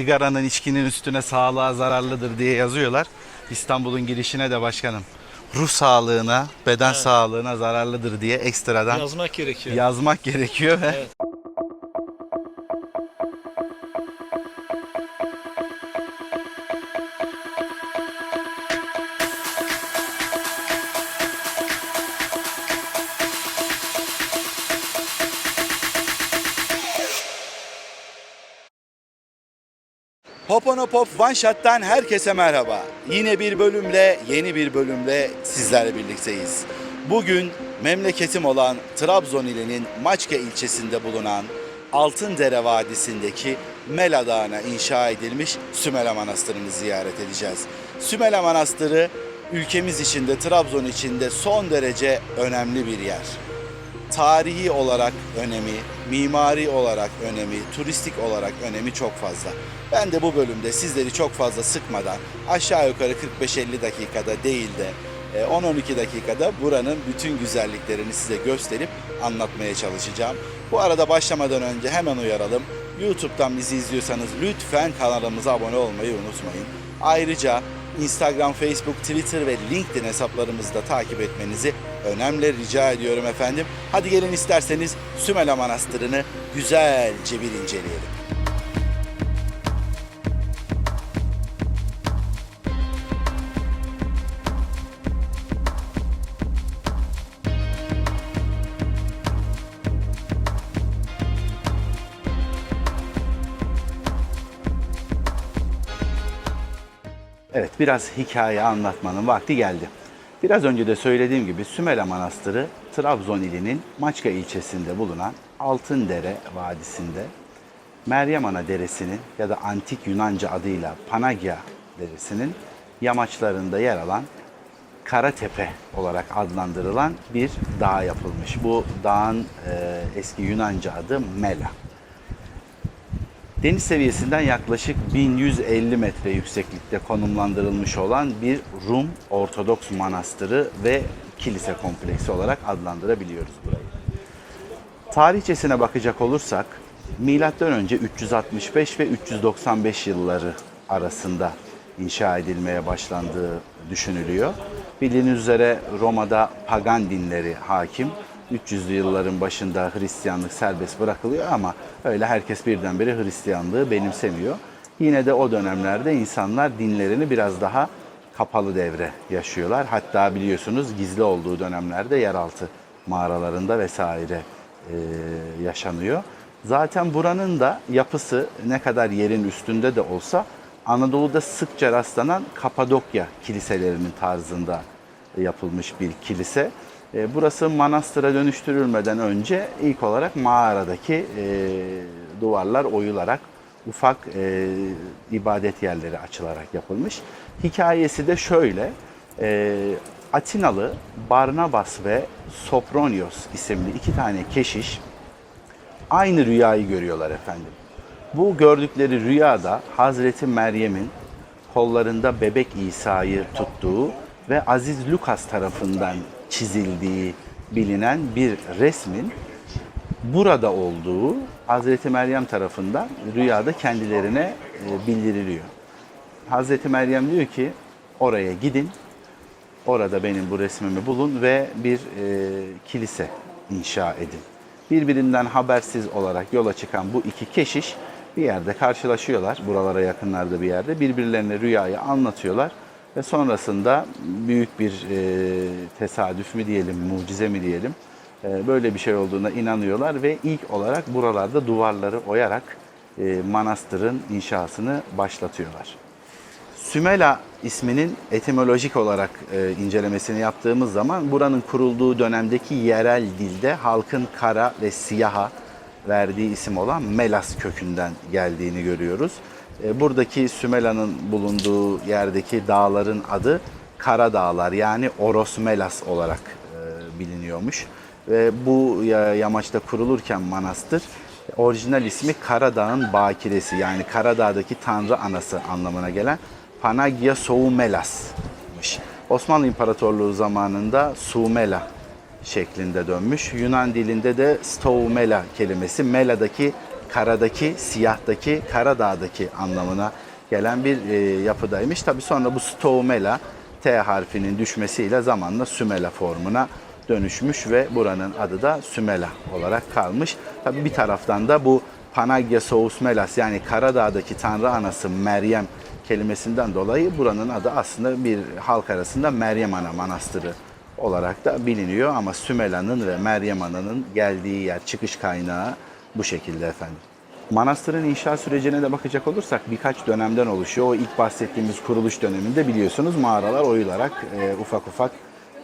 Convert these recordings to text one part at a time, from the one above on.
Sigaranın içkinin üstüne sağlığa zararlıdır diye yazıyorlar. İstanbul'un girişine de başkanım ruh sağlığına, beden sağlığına zararlıdır diye ekstradan Yazmak gerekiyor. yazmak gerekiyor ve Evet. Hoponopop One Shot'tan herkese merhaba. Yine bir bölümle, yeni bir bölümle sizlerle birlikteyiz. Bugün memleketim olan Trabzon ilinin Maçka ilçesinde bulunan Altındere Vadisi'ndeki Mela Dağı'na inşa edilmiş Sümela Manastırı'nı ziyaret edeceğiz. Sümela Manastırı ülkemiz içinde, Trabzon içinde son derece önemli bir yer tarihi olarak önemi, mimari olarak önemi, turistik olarak önemi çok fazla. Ben de bu bölümde sizleri çok fazla sıkmadan aşağı yukarı 45-50 dakikada değil de e, 10-12 dakikada buranın bütün güzelliklerini size gösterip anlatmaya çalışacağım. Bu arada başlamadan önce hemen uyaralım. YouTube'dan bizi izliyorsanız lütfen kanalımıza abone olmayı unutmayın. Ayrıca Instagram, Facebook, Twitter ve LinkedIn hesaplarımızı da takip etmenizi önemli rica ediyorum efendim. Hadi gelin isterseniz Sümela Manastırı'nı güzelce bir inceleyelim. Biraz hikaye anlatmanın vakti geldi. Biraz önce de söylediğim gibi Sümela Manastırı Trabzon ilinin Maçka ilçesinde bulunan Altındere Vadisi'nde Meryem Ana Deresi'nin ya da antik Yunanca adıyla Panagya Deresi'nin yamaçlarında yer alan Karatepe olarak adlandırılan bir dağ yapılmış. Bu dağın e, eski Yunanca adı Mela. Deniz seviyesinden yaklaşık 1150 metre yükseklikte konumlandırılmış olan bir Rum Ortodoks manastırı ve kilise kompleksi olarak adlandırabiliyoruz burayı. Tarihçesine bakacak olursak milattan önce 365 ve 395 yılları arasında inşa edilmeye başlandığı düşünülüyor. Bildiğiniz üzere Roma'da pagan dinleri hakim. 300'lü yılların başında Hristiyanlık serbest bırakılıyor ama öyle herkes birdenbire Hristiyanlığı benimsemiyor. Yine de o dönemlerde insanlar dinlerini biraz daha kapalı devre yaşıyorlar. Hatta biliyorsunuz gizli olduğu dönemlerde yeraltı mağaralarında vesaire e, yaşanıyor. Zaten buranın da yapısı ne kadar yerin üstünde de olsa Anadolu'da sıkça rastlanan Kapadokya kiliselerinin tarzında yapılmış bir kilise. E, Burası manastıra dönüştürülmeden önce ilk olarak mağaradaki e, duvarlar oyularak ufak e, ibadet yerleri açılarak yapılmış. Hikayesi de şöyle. Atinalı Barnabas ve Sopronios isimli iki tane keşiş aynı rüyayı görüyorlar efendim. Bu gördükleri rüyada Hazreti Meryem'in kollarında bebek İsa'yı tuttuğu ve Aziz Lukas tarafından çizildiği bilinen bir resmin burada olduğu Hazreti Meryem tarafından rüyada kendilerine e, bildiriliyor. Hazreti Meryem diyor ki oraya gidin, orada benim bu resmimi bulun ve bir e, kilise inşa edin. Birbirinden habersiz olarak yola çıkan bu iki keşiş bir yerde karşılaşıyorlar. Buralara yakınlarda bir yerde. Birbirlerine rüyayı anlatıyorlar. Ve sonrasında büyük bir e, tesadüf mü diyelim, mucize mi diyelim. e, böyle bir şey olduğuna inanıyorlar ve ilk olarak buralarda duvarları oyarak e, manastırın inşasını başlatıyorlar. Sümela isminin etimolojik olarak e, incelemesini yaptığımız zaman buranın kurulduğu dönemdeki yerel dilde halkın kara ve siyaha verdiği isim olan Melas kökünden geldiğini görüyoruz. E, buradaki Sümela'nın bulunduğu yerdeki dağların adı Kara Dağlar yani Oros Melas olarak e, biliniyormuş. Ve bu ya- yamaçta kurulurken manastır orijinal ismi Karadağ'ın bakiresi yani Karadağ'daki Tanrı Anası anlamına gelen Panagia Soumelas'mış. Osmanlı İmparatorluğu zamanında Sumela şeklinde dönmüş. Yunan dilinde de Stoumela kelimesi Mela'daki karadaki, siyahtaki, Karadağ'daki anlamına gelen bir e, yapıdaymış. Tabi sonra bu Stoumela T harfinin düşmesiyle zamanla Sümela formuna dönüşmüş ve buranın adı da Sümela olarak kalmış. Tabi bir taraftan da bu Panagya Sous Melas yani Karadağ'daki Tanrı Anası Meryem kelimesinden dolayı buranın adı aslında bir halk arasında Meryem Ana Manastırı olarak da biliniyor ama Sümela'nın ve Meryem Ana'nın geldiği yer, çıkış kaynağı bu şekilde efendim. Manastırın inşa sürecine de bakacak olursak birkaç dönemden oluşuyor. O ilk bahsettiğimiz kuruluş döneminde biliyorsunuz mağaralar oyularak e, ufak ufak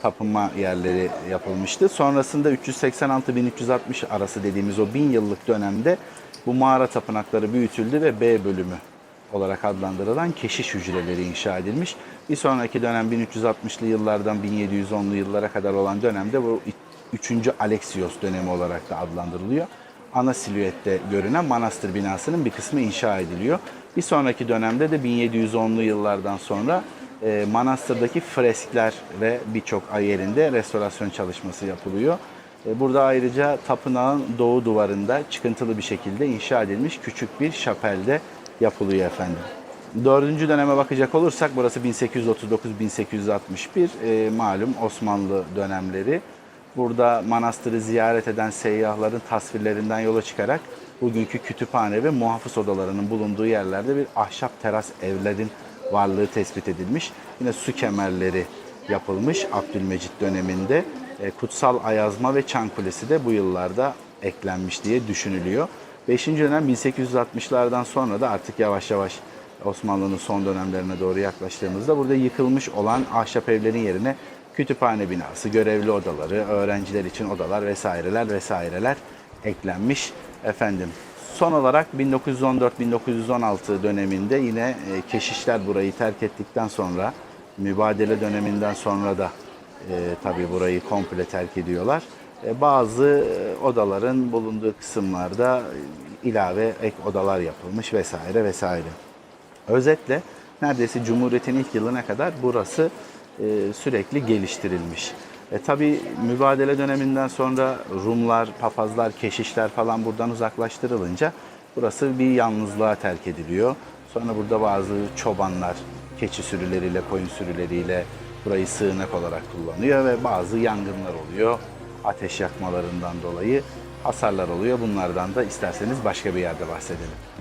tapınma yerleri yapılmıştı. Sonrasında 386-1360 arası dediğimiz o bin yıllık dönemde bu mağara tapınakları büyütüldü ve B bölümü olarak adlandırılan keşiş hücreleri inşa edilmiş. Bir sonraki dönem 1360'lı yıllardan 1710'lu yıllara kadar olan dönemde bu 3. Alexios dönemi olarak da adlandırılıyor. Ana silüette görünen manastır binasının bir kısmı inşa ediliyor. Bir sonraki dönemde de 1710'lu yıllardan sonra e, manastırdaki freskler ve birçok yerinde restorasyon çalışması yapılıyor. E, Burada ayrıca tapınağın doğu duvarında çıkıntılı bir şekilde inşa edilmiş küçük bir şapelde yapılıyor efendim. Dördüncü döneme bakacak olursak burası 1839-1861 e, malum Osmanlı dönemleri. Burada manastırı ziyaret eden seyyahların tasvirlerinden yola çıkarak bugünkü kütüphane ve muhafız odalarının bulunduğu yerlerde bir ahşap teras evlerin varlığı tespit edilmiş. Yine su kemerleri yapılmış Abdülmecit döneminde. E, Kutsal Ayazma ve Çan Kulesi de bu yıllarda eklenmiş diye düşünülüyor. 5. dönem 1860'lardan sonra da artık yavaş yavaş Osmanlı'nın son dönemlerine doğru yaklaştığımızda burada yıkılmış olan ahşap evlerin yerine kütüphane binası, görevli odaları, öğrenciler için odalar vesaireler vesaireler eklenmiş efendim. Son olarak 1914-1916 döneminde yine e, keşişler burayı terk ettikten sonra mübadele döneminden sonra da e, tabii burayı komple terk ediyorlar. E, bazı e, odaların bulunduğu kısımlarda e, ilave ek odalar yapılmış vesaire vesaire. Özetle neredeyse Cumhuriyet'in ilk yılına kadar burası e, sürekli geliştirilmiş. E, tabii mübadele döneminden sonra Rumlar, papazlar, keşişler falan buradan uzaklaştırılınca burası bir yalnızlığa terk ediliyor. Sonra burada bazı çobanlar keçi sürüleriyle, koyun sürüleriyle burayı sığınak olarak kullanıyor ve bazı yangınlar oluyor. Ateş yakmalarından dolayı hasarlar oluyor. Bunlardan da isterseniz başka bir yerde bahsedelim.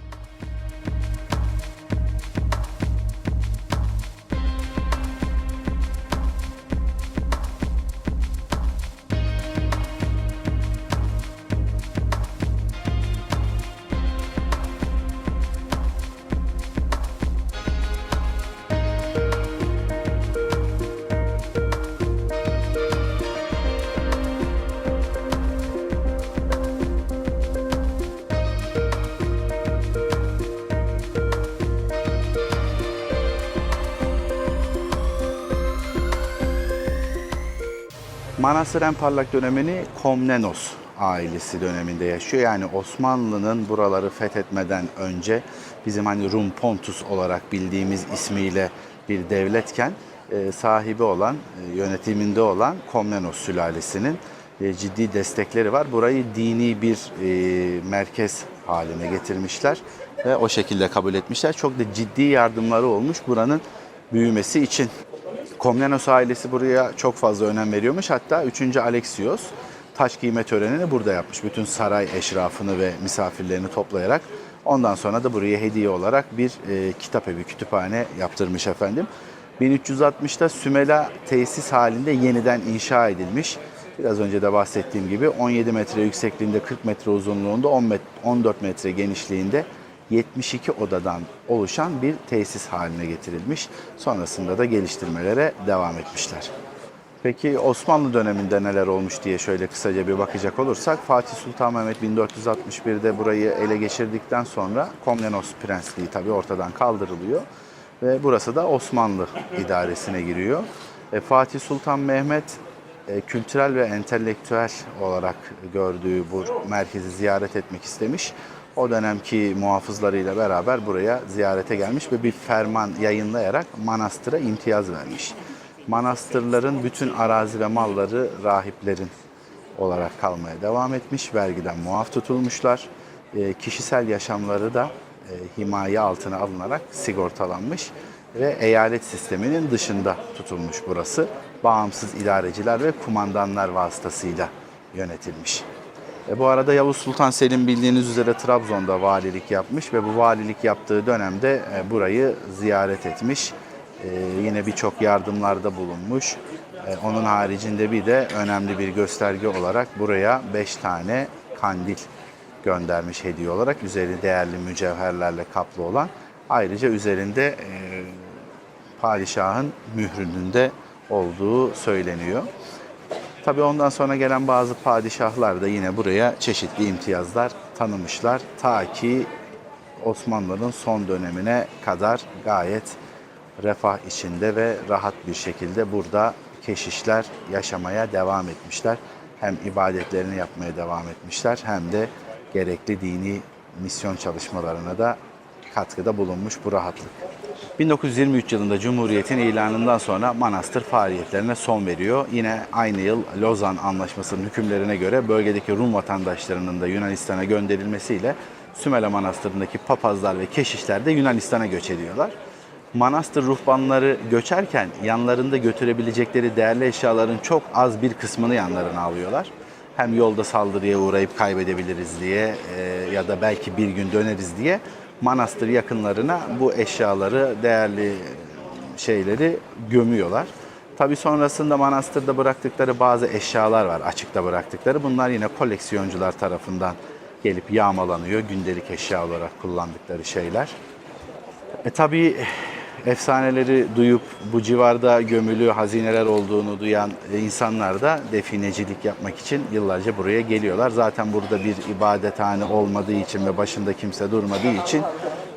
Manastır en parlak dönemini Komnenos ailesi döneminde yaşıyor. Yani Osmanlı'nın buraları fethetmeden önce bizim hani Rum Pontus olarak bildiğimiz ismiyle bir devletken e, sahibi olan, e, yönetiminde olan Komnenos sülalesinin e, ciddi destekleri var. Burayı dini bir merkez haline getirmişler ve o şekilde kabul etmişler. Çok da ciddi yardımları olmuş buranın büyümesi için. Komnenos ailesi buraya çok fazla önem veriyormuş. Hatta 3. Alexios taş giyme törenini burada yapmış. Bütün saray eşrafını ve misafirlerini toplayarak. Ondan sonra da buraya hediye olarak bir e, kitap evi, kütüphane yaptırmış efendim. 1360'ta Sümela tesis halinde yeniden inşa edilmiş. Biraz önce de bahsettiğim gibi 17 metre yüksekliğinde, 40 metre uzunluğunda, 10 met 14 metre genişliğinde 72 odadan oluşan bir tesis haline getirilmiş. Sonrasında da geliştirmelere devam etmişler. Peki Osmanlı döneminde neler olmuş diye şöyle kısaca bir bakacak olursak Fatih Sultan Mehmet 1461'de burayı ele geçirdikten sonra Komnenos Prensliği tabii ortadan kaldırılıyor ve burası da Osmanlı idaresine giriyor. E, Fatih Sultan Mehmet e, kültürel ve entelektüel olarak gördüğü bu merkezi ziyaret etmek istemiş. O dönemki muhafızlarıyla beraber buraya ziyarete gelmiş ve bir ferman yayınlayarak manastıra imtiyaz vermiş. Manastırların bütün arazi ve malları rahiplerin olarak kalmaya devam etmiş. Vergiden muaf tutulmuşlar. e, kişisel yaşamları da e, himaye altına alınarak sigortalanmış ve eyalet sisteminin dışında tutulmuş burası. Bağımsız idareciler ve kumandanlar vasıtasıyla yönetilmiş. E, bu arada Yavuz Sultan Selim bildiğiniz üzere Trabzon'da valilik yapmış ve bu valilik yaptığı dönemde e, burayı ziyaret etmiş. E, yine birçok yardımlarda bulunmuş. E, onun haricinde bir de önemli bir gösterge olarak buraya 5 tane kandil göndermiş hediye olarak. Üzeri değerli mücevherlerle kaplı olan. Ayrıca üzerinde e, padişahın mührünün de olduğu söyleniyor. Tabii ondan sonra gelen bazı padişahlar da yine buraya çeşitli imtiyazlar tanımışlar. Ta ki Osmanlı'nın son dönemine kadar gayet refah içinde ve rahat bir şekilde burada keşişler yaşamaya devam etmişler. Hem ibadetlerini yapmaya devam etmişler hem de gerekli dini misyon çalışmalarına da katkıda bulunmuş bu rahatlık. 1923 yılında Cumhuriyet'in ilanından sonra manastır faaliyetlerine son veriyor. Yine aynı yıl Lozan Anlaşması'nın hükümlerine göre bölgedeki Rum vatandaşlarının da Yunanistan'a gönderilmesiyle Sümele Manastırı'ndaki papazlar ve keşişler de Yunanistan'a göç ediyorlar. Manastır ruhbanları göçerken yanlarında götürebilecekleri değerli eşyaların çok az bir kısmını yanlarına alıyorlar. Hem yolda saldırıya uğrayıp kaybedebiliriz diye e, ya da belki bir gün döneriz diye manastır yakınlarına bu eşyaları, değerli şeyleri gömüyorlar. Tabii sonrasında manastırda bıraktıkları bazı eşyalar var, açıkta bıraktıkları. Bunlar yine koleksiyoncular tarafından gelip yağmalanıyor. Gündelik eşya olarak kullandıkları şeyler. E tabii efsaneleri duyup bu civarda gömülü hazineler olduğunu duyan insanlar da definecilik yapmak için yıllarca buraya geliyorlar. Zaten burada bir ibadethane olmadığı için ve başında kimse durmadığı için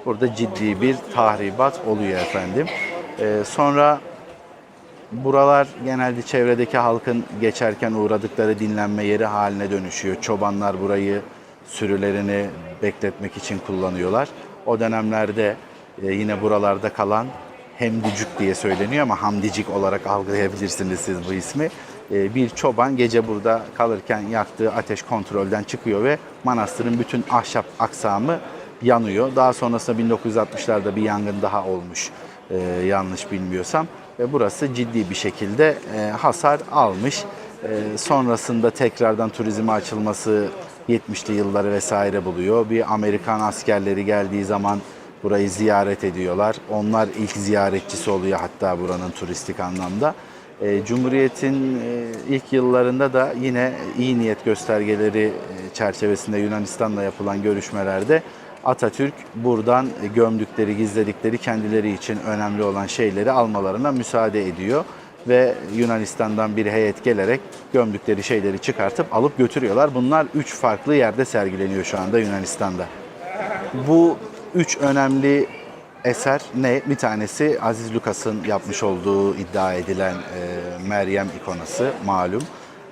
burada ciddi bir tahribat oluyor efendim. E, sonra Buralar genelde çevredeki halkın geçerken uğradıkları dinlenme yeri haline dönüşüyor. Çobanlar burayı sürülerini bekletmek için kullanıyorlar. O dönemlerde e, yine buralarda kalan Hemdicik diye söyleniyor ama Hamdicik olarak algılayabilirsiniz siz bu ismi. E, Bir çoban gece burada kalırken yaktığı ateş kontrolden çıkıyor ve manastırın bütün ahşap aksamı yanıyor. Daha sonrasında 1960'larda bir yangın daha olmuş e, yanlış bilmiyorsam ve burası ciddi bir şekilde e, hasar almış. Sonrasında tekrardan turizme açılması 70'li yılları vesaire buluyor. Bir Amerikan askerleri geldiği zaman burayı ziyaret ediyorlar. Onlar ilk ziyaretçisi oluyor hatta buranın turistik anlamda. E, Cumhuriyet'in e, ilk yıllarında da yine iyi niyet göstergeleri e, çerçevesinde Yunanistan'la yapılan görüşmelerde Atatürk buradan gömdükleri, gizledikleri kendileri için önemli olan şeyleri almalarına müsaade ediyor ve Yunanistan'dan bir heyet gelerek gömdükleri şeyleri çıkartıp alıp götürüyorlar. Bunlar üç farklı yerde sergileniyor şu anda Yunanistan'da. Bu üç önemli eser ne? Bir tanesi Aziz Lukas'ın yapmış olduğu iddia edilen e, Meryem ikonası malum.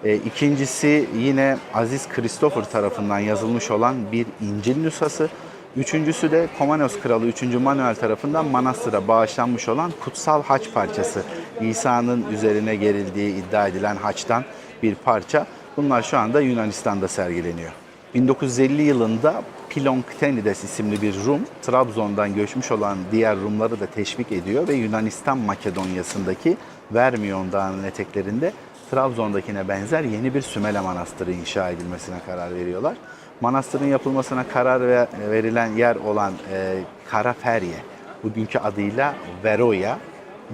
E, ikincisi yine Aziz Christopher tarafından yazılmış olan bir İncil nüshası. Üçüncüsü de Komanos Kralı 3. Manuel tarafından manastıra bağışlanmış olan kutsal haç parçası. İsa'nın üzerine gerildiği iddia edilen haçtan bir parça. Bunlar şu anda Yunanistan'da sergileniyor. 1950 yılında Pilonktenides isimli bir Rum, Trabzon'dan göçmüş olan diğer Rumları da teşvik ediyor ve Yunanistan Makedonya'sındaki Vermion Dağı'nın eteklerinde Trabzon'dakine benzer yeni bir Sümele Manastırı inşa edilmesine karar veriyorlar. Manastırın yapılmasına karar ve- verilen yer olan e, Karaferye, bugünkü adıyla Veroya,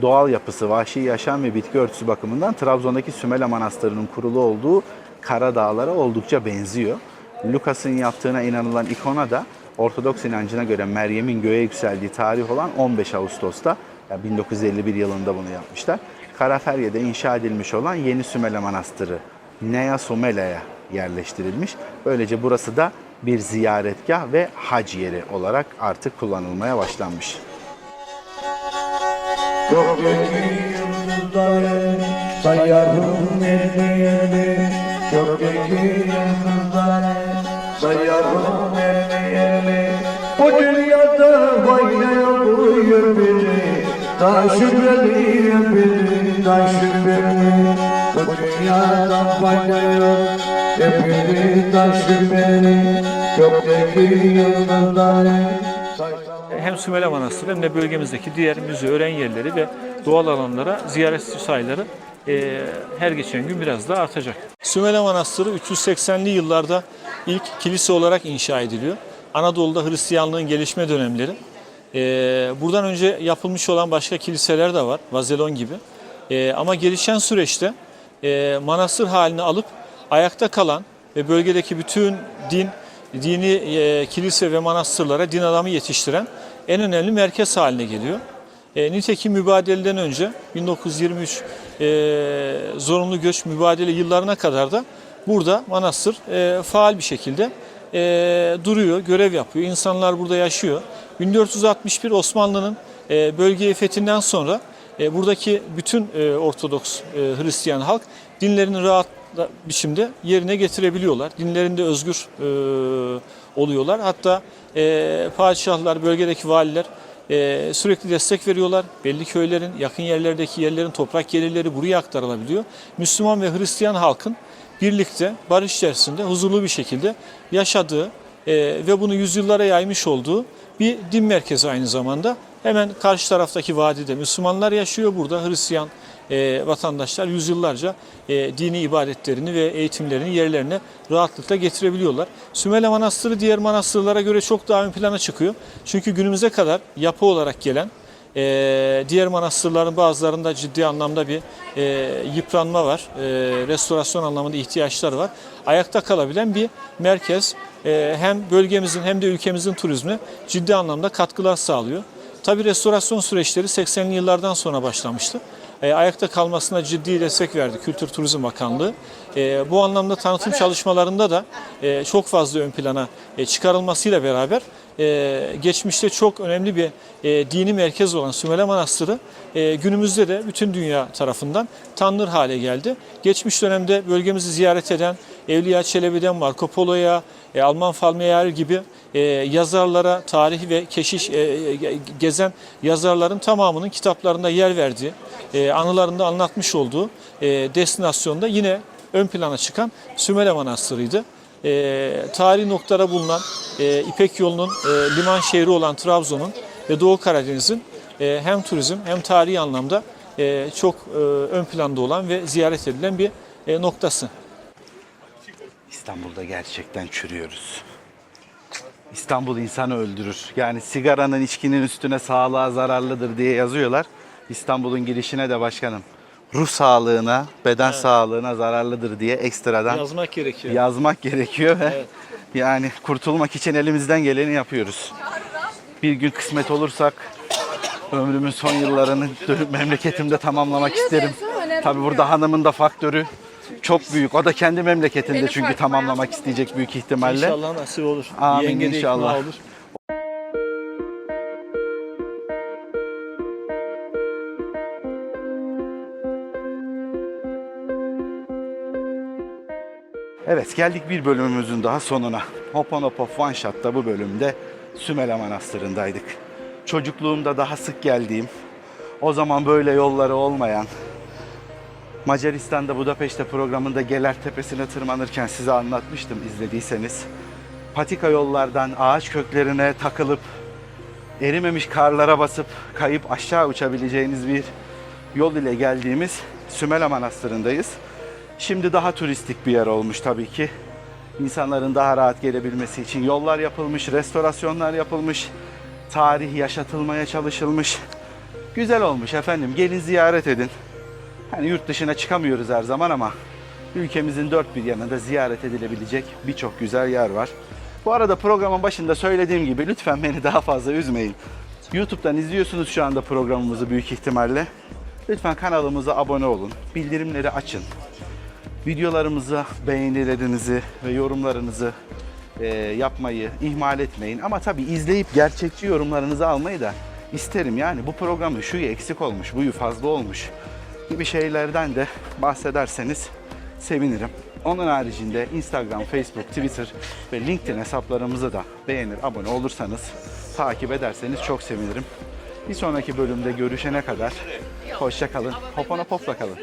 doğal yapısı, vahşi yaşam ve bitki örtüsü bakımından Trabzon'daki Sümele Manastırı'nın kurulu olduğu Kara Dağlara oldukça benziyor. Lukas'ın yaptığına inanılan ikona da Ortodoks inancına göre Meryem'in göğe yükseldiği tarih olan 15 Ağustos'ta, yani 1951 yılında bunu yapmışlar. Karaferye'de inşa edilmiş olan Yeni Sümele Manastırı, Nea Sumele'ye yerleştirilmiş. Böylece burası da bir ziyaretgah ve hac yeri olarak artık kullanılmaya başlanmış. Sayarım elli elli Elli Bu dünyada oynayamıyor biri Taşı beni biri, taşı beni. Bu dünyada oynayamıyor biri, taşı beni. Gökteki yıldızları saysam hem Sümele Manastırı hem de bölgemizdeki diğer müze, öğren yerleri ve doğal alanlara ziyaretçi sayıları e, her geçen gün biraz daha artacak. Sümele Manastırı 380'li yıllarda ilk kilise olarak inşa ediliyor. Anadolu'da Hristiyanlığın gelişme dönemleri. E, buradan önce yapılmış olan başka kiliseler de var, Vazelon gibi. E, ama gelişen süreçte e, manastır halini alıp ayakta kalan ve bölgedeki bütün din, dini e, kilise ve manastırlara din adamı yetiştiren en önemli merkez haline geliyor. E, nitekim mübadeleden önce 1923 e, zorunlu göç mübadele yıllarına kadar da burada manastır e, faal bir şekilde e, duruyor, görev yapıyor. İnsanlar burada yaşıyor. 1461 Osmanlı'nın e, bölgeyi fethinden sonra e, buradaki bütün e, Ortodoks e, Hristiyan halk dinlerini rahat biçimde yerine getirebiliyorlar. Dinlerinde özgür e, oluyorlar. Hatta e, padişahlar, bölgedeki valiler e, sürekli destek veriyorlar. Belli köylerin, yakın yerlerdeki yerlerin toprak gelirleri buraya aktarılabiliyor. Müslüman ve Hristiyan halkın birlikte, barış içerisinde, huzurlu bir şekilde yaşadığı e, ve bunu yüzyıllara yaymış olduğu bir din merkezi aynı zamanda. Hemen karşı taraftaki vadide Müslümanlar yaşıyor. Burada Hristiyan e, vatandaşlar yüzyıllarca e, dini ibadetlerini ve eğitimlerini yerlerine rahatlıkla getirebiliyorlar. Sümele Manastırı diğer manastırlara göre çok daha ön plana çıkıyor. Çünkü günümüze kadar yapı olarak gelen e, diğer manastırların bazılarında ciddi anlamda bir e, yıpranma var. E, restorasyon anlamında ihtiyaçları var. Ayakta kalabilen bir merkez e, hem bölgemizin hem de ülkemizin turizmine ciddi anlamda katkılar sağlıyor. Tabii restorasyon süreçleri 80'li yıllardan sonra başlamıştı. E, ayakta kalmasına ciddi destek verdi Kültür Turizm Bakanlığı. E, bu anlamda tanıtım çalışmalarında da e, çok fazla ön plana e, çıkarılmasıyla beraber e, geçmişte çok önemli bir e, dini merkez olan Sümele Manastırı e, günümüzde de bütün dünya tarafından tanınır hale geldi. Geçmiş dönemde bölgemizi ziyaret eden Evliya Çelebi'den Marco Polo'ya, e, Alman Falmeyer gibi e, yazarlara, tarih ve keşiş e, e, gezen yazarların tamamının kitaplarında yer verdiği, e, anılarında anlatmış olduğu e, destinasyonda yine ön plana çıkan Sümele Manastırı'ydı. E, tarihi noktada bulunan e, İpek yolunun e, liman şehri olan Trabzon'un ve Doğu Karadeniz'in e, hem turizm hem tarihi anlamda e, çok e, ön planda olan ve ziyaret edilen bir e, noktası. İstanbul'da gerçekten çürüyoruz. İstanbul insanı öldürür. Yani sigaranın içkinin üstüne sağlığa zararlıdır diye yazıyorlar. İstanbul'un girişine de başkanım ruh sağlığına, beden sağlığına zararlıdır diye ekstradan Yazmak gerekiyor. yazmak gerekiyor ve yani kurtulmak için elimizden geleni yapıyoruz. Bir gün kısmet olursak ömrümün son yıllarını memleketimde tamamlamak isterim. Tabi burada hanımın da faktörü çok büyük. O da kendi memleketinde çünkü tamamlamak isteyecek büyük ihtimalle. İnşallah nasip olur. Amin, Yenge inşallah. olur. Evet geldik bir bölümümüzün daha sonuna. Hoponopof One Shot'ta bu bölümde Sümele Manastırı'ndaydık. Çocukluğumda daha sık geldiğim, o zaman böyle yolları olmayan, Macaristan'da Budapeşte programında Geler Tepesi'ne tırmanırken size anlatmıştım izlediyseniz. Patika yollardan ağaç köklerine takılıp erimemiş karlara basıp kayıp aşağı uçabileceğiniz bir yol ile geldiğimiz Sümele Manastırı'ndayız. Şimdi daha turistik bir yer olmuş tabii ki. İnsanların daha rahat gelebilmesi için yollar yapılmış, restorasyonlar yapılmış, tarih yaşatılmaya çalışılmış. Güzel olmuş efendim. Gelin ziyaret edin. Hani yurt dışına çıkamıyoruz her zaman ama ülkemizin dört bir yanında ziyaret edilebilecek birçok güzel yer var. Bu arada programın başında söylediğim gibi lütfen beni daha fazla üzmeyin. YouTube'dan izliyorsunuz şu anda programımızı büyük ihtimalle. Lütfen kanalımıza abone olun. Bildirimleri açın. Videolarımıza beğenilerinizi ve yorumlarınızı e, yapmayı ihmal etmeyin. Ama tabii izleyip gerçekçi yorumlarınızı almayı da isterim. Yani bu programın şuyu eksik olmuş, buyu fazla olmuş gibi şeylerden de bahsederseniz sevinirim. Onun haricinde Instagram, Facebook, Twitter ve LinkedIn hesaplarımızı da beğenir, abone olursanız, takip ederseniz çok sevinirim. Bir sonraki bölümde görüşene kadar hoşça kalın. Hopana popla kalın.